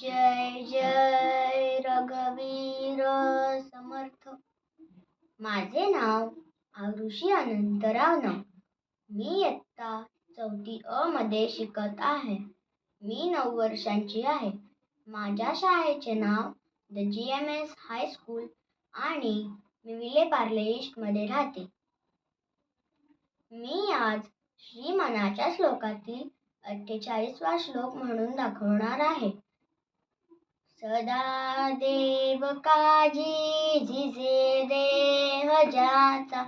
जय जय रघुवीर समर्थ. माझे नाव आरुषी अनंतराव नाव. मी इयत्ता चौथी अ मध्ये शिकत आहे. मी नऊ वर्षांची आहे. माझ्या शाळेचे नाव the G M S high school आणि मी विले पार्ले ईस्टमध्ये राहते. मी आज श्रीमनाच्या श्लोकातील अठ्ठेचाळीसवा श्लोक म्हणून दाखवणार आहे. सदा देव काजी झिजे देह ज्याचा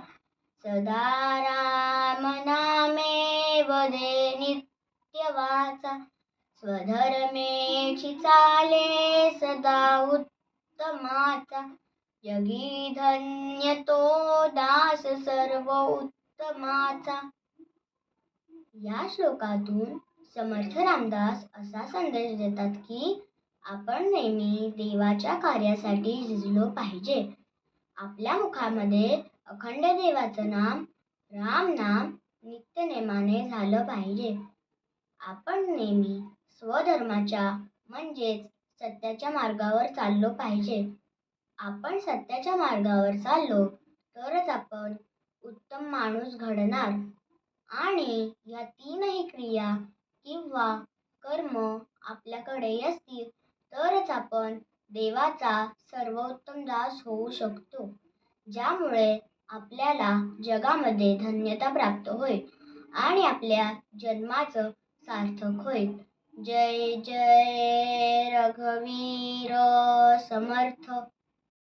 सदा राम नामे वदे नित्य वाचा. स्वधर्मेची चाले सदा उत्तमाचा जगी धन्य तो दास सर्व उत्तमाचा या श्लोकातून समर्थ रामदास असा संदेश देतात की आपण नेहमी देवाच्या कार्यासाठी झिजलो पाहिजे. आपल्या मुखामध्ये अखंड देवाचं नाम राम नाम नित्यनेमाने झालं पाहिजे. आपण नेहमी स्वधर्माच्या म्हणजेच सत्याच्या मार्गावर चाललो पाहिजे. आपण सत्याच्या मार्गावर चाललो तरच आपण उत्तम माणूस घडणार. आणि या तीनही क्रिया किंवा कर्म आपल्याकडे असतील तरच आपण देवाचा सर्वोत्तम दास होऊ शकतो. ज्यामुळे आपल्याला जगामध्ये धन्यता प्राप्त होईल आणि आपल्या जन्माचं सार्थक होईल. जय जय रघुवीर समर्थ.